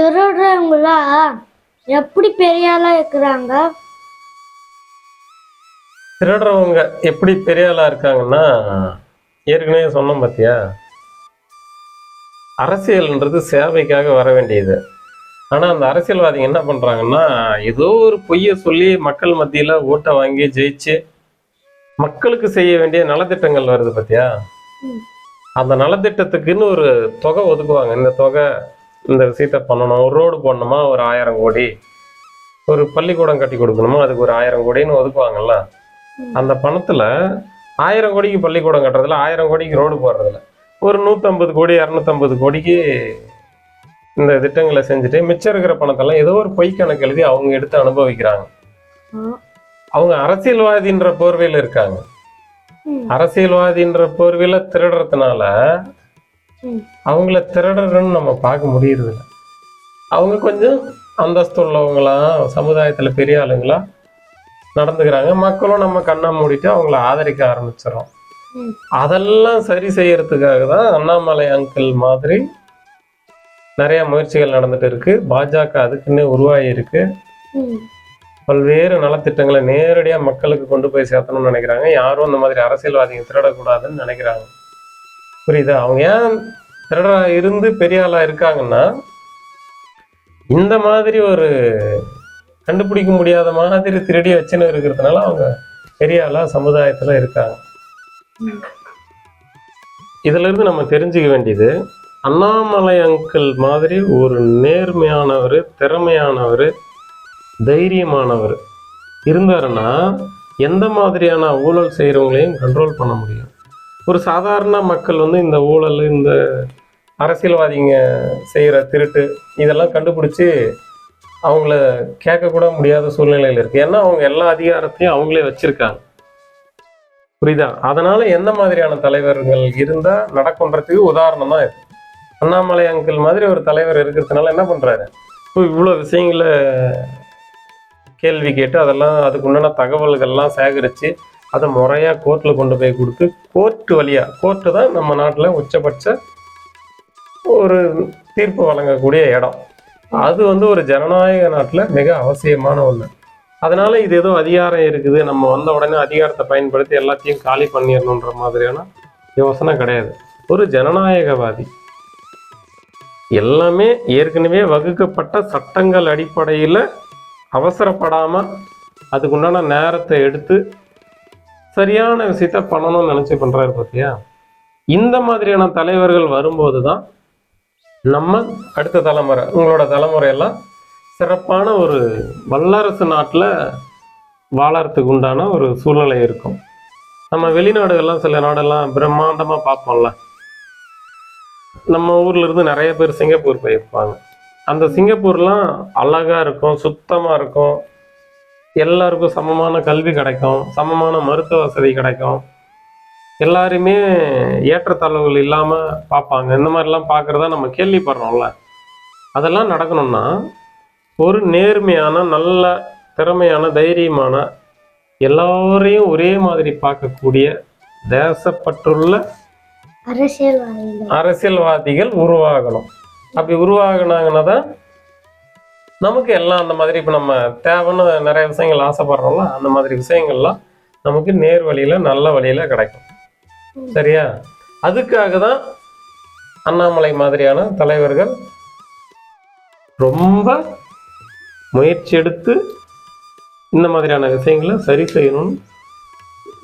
திருடுறவங்களாம் எப்படி பெரிய ஆளா இருக்கிறாங்க? திருடுறவங்க எப்படி பெரிய ஆளா இருக்காங்கன்னா ஏற்கனவே சொன்னோம் பார்த்தியா அரசியல்ன்றது சேவைக்காக வர வேண்டியது. ஆனா அந்த அரசியல்வாதிங்க என்ன பண்றாங்கன்னா ஏதோ ஒரு பொய்யை சொல்லி மக்கள் மத்தியில ஓட்டை வாங்கி ஜெயிச்சு மக்களுக்கு செய்ய வேண்டிய நலத்திட்டங்கள் வருது பார்த்தியா. அந்த நலத்திட்டத்துக்குன்னு ஒரு தொகை ஒதுக்குவாங்க. இந்த தொகை இந்த விஷயத்த பண்ணணும். ஒரு ரோடு போடணுமா? ஒரு ஆயிரம் கோடி. ஒரு பள்ளிக்கூடம் கட்டி கொடுக்கணுமா? அதுக்கு ஒரு ஆயிரம் கோடின்னு ஒதுக்குவாங்கல்ல? அந்த பணத்துல ஆயிரம் கோடிக்கு பள்ளிக்கூடம் கட்டுறதுல ஆயிரம் கோடிக்கு ரோடு போடுறதுல ஒரு நூற்றம்பது கோடி இரநூத்தம்பது கோடிக்கு இந்த திட்டங்களை செஞ்சுட்டு மிச்சம் இருக்கிற பணத்தெல்லாம் ஏதோ ஒரு பொய் கணக்கு எழுதி அவங்க எடுத்து அனுபவிக்கிறாங்க. அவங்க அரசியல்வாதின்ற போர்வையில் இருக்காங்க. அரசியல்வாதின்ற போர்வையில திருடுறதுனால. அவங்கள திருடுறன்னு நம்ம பார்க்க முடியறது இல்ல அவங்க கொஞ்சம் அந்தஸ்து உள்ளவங்களா சமுதாயத்துல பெரிய ஆளுங்களா நடந்துக்கிறாங்க. மக்களும் நம்ம கண்ணை மூடிட்டு அவங்கள ஆதரிக்க ஆரம்பிச்சிடறோம். அதெல்லாம் சரி செய்யறதுக்காக தான் அண்ணாமலை அங்கிள் மாதிரி நிறைய முயற்சிகள் நடந்துட்டு இருக்கு. பாஜக அதுக்குன்னு உருவாகி இருக்கு. பல்வேறு நலத்திட்டங்களை நேரடியா மக்களுக்கு கொண்டு போய் சேர்த்தணும்னு நினைக்கிறாங்க. யாரும் இந்த மாதிரி அரசியல்வாதிங்க திருடக்கூடாதுன்னு நினைக்கிறாங்க. புரியுதா? அவங்க ஏன் திருடா இருந்து பெரிய ஆளா இருக்காங்கன்னா இந்த மாதிரி ஒரு கண்டுபிடிக்க முடியாத மாதிரி திருடி வச்சுன்னு இருக்கிறதுனால அவங்க பெரிய ஆளா சமுதாயத்துல இருக்காங்க. இதுல இருந்து நம்ம தெரிஞ்சுக்க வேண்டியது அண்ணாமலை அங்கிள் மாதிரி ஒரு நேர்மையானவர் திறமையானவர் தைரியமானவர். இருந்தாருன்னா எந்த மாதிரியான ஊழல் செய்கிறவங்களையும் கண்ட்ரோல் பண்ண முடியும். ஒரு சாதாரண மக்கள் வந்து இந்த ஊழல் இந்த அரசியல்வாதிங்க செய்கிற திருட்டு இதெல்லாம் கண்டுபிடிச்சி அவங்கள கேட்கக்கூட முடியாத சூழ்நிலையில் இருக்குது ஏன்னா அவங்க எல்லா அதிகாரத்தையும் அவங்களே வச்சுருக்காங்க. புரியுதா? அதனால எந்த மாதிரியான தலைவர்கள் இருந்தால் நடக்குன்றதுக்கு உதாரணம் தான் இது. அண்ணாமலை அங்கிள் மாதிரி ஒரு தலைவர் இருக்கிறதுனால என்ன பண்ணுறாரு இப்போ இவ்வளோ விஷயங்களை கேள்வி கேட்டு அதெல்லாம் அதுக்குண்டான தகவல்கள்லாம் சேகரித்து அதை முறையாக கோர்ட்டில் கொண்டு போய் கொடுத்து கோர்ட்டு வழியாக கோர்ட்டு தான் நம்ம நாட்டில் உச்சபட்ச ஒரு தீர்ப்பு வழங்கக்கூடிய இடம். அது வந்து ஒரு ஜனநாயக நாட்டில் மிக அவசியமான ஒன்று அதனால் இது ஏதோ அதிகாரம் இருக்குது. நம்ம வந்த உடனே அதிகாரத்தை பயன்படுத்தி எல்லாத்தையும் காலி பண்ணிடணுன்ற மாதிரியான யோசனை கிடையாது. ஒரு ஜனநாயகவாதி எல்லாமே ஏற்கனவே வகுக்கப்பட்ட சட்டங்கள் அடிப்படையில் அவசரப்படாமல் அதுக்குண்டான நேரத்தை எடுத்து சரியான விஷயத்த பண்ணணும்னு நினச்சி பண்ணுறாரு பார்த்தியா இந்த மாதிரியான தலைவர்கள் வரும்போது தான் நம்ம அடுத்த தலைமுறை உங்களோட தலைமுறையெல்லாம் சிறப்பான ஒரு வல்லரசு நாட்டில் வாழறதுக்கு உண்டான ஒரு சூழ்நிலை இருக்கும். நம்ம வெளிநாடுகள்லாம் சில நாடெல்லாம் பிரம்மாண்டமாக பார்ப்போம்ல. நம்ம ஊர்ல இருந்து நிறைய பேர் சிங்கப்பூர் போயிருப்பாங்க. அந்த சிங்கப்பூர்லாம் அழகாக இருக்கும் சுத்தமாக இருக்கும். எல்லாருக்கும் சமமான கல்வி கிடைக்கும் சமமான மருத்துவ வசதி கிடைக்கும். எல்லாருமே ஏற்றத்தாழ்வுகள் இல்லாமல் பார்ப்பாங்க. இந்த மாதிரிலாம் பார்க்குறதா நம்ம கேள்விப்படுறோம்ல. அதெல்லாம் நடக்கணும்னா ஒரு நேர்மையான நல்ல திறமையான தைரியமான எல்லாரையும் ஒரே மாதிரி பார்க்கக்கூடிய தேசப்பற்றுள்ள அரசியல்வாதிகள். அரசியல்வாதிகள் உருவாகணும். அப்படி உருவாகினாங்கன்னா தான் நமக்கு எல்லாம் அந்த மாதிரி இப்போ நம்ம தேவைன்னு நிறைய விஷயங்கள் ஆசைப்படுறோம்ல அந்த மாதிரி விஷயங்கள்லாம் நமக்கு நேர் வழியில் நல்ல வழியில் கிடைக்கும். சரியா? அதுக்காக தான் அண்ணாமலை மாதிரியான தலைவர்கள் ரொம்ப முயற்சி எடுத்து இந்த மாதிரியான விஷயங்களை சரி செய்யணும்னு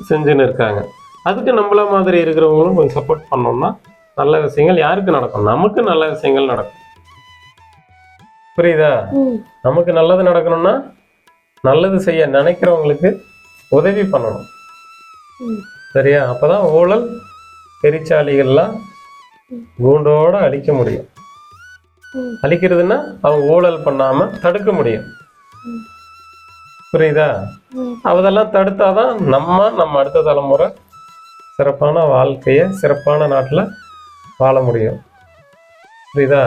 செஞ்சுன்னு இருக்காங்க. அதுக்கு நம்மள மாதிரி இருக்கிறவங்களும் கொஞ்சம் சப்போர்ட் பண்ணோம்னா நல்ல விஷயங்கள் யாருக்கு நடக்கும்? நமக்கு நல்ல விஷயங்கள் நடக்கும். புரியுதா. நமக்கு நல்லது நடக்கணும்னா நல்லது செய்ய நினைக்கிறவங்களுக்கு உதவி பண்ணணும். சரியா அப்பதான் ஊழல் பெரிச்சாலிகள்லாம் கூண்டோட அழிக்க முடியும். அழிக்கிறதுன்னா அவங்க ஊழல் பண்ணாம தடுக்க முடியும். புரியுதா. அதெல்லாம் தடுத்தாதான் நம்ம நம்ம அடுத்த தலைமுறை சிறப்பான வாழ்க்கையை சிறப்பான நாட்டில் வாழ முடியும் புரியுதா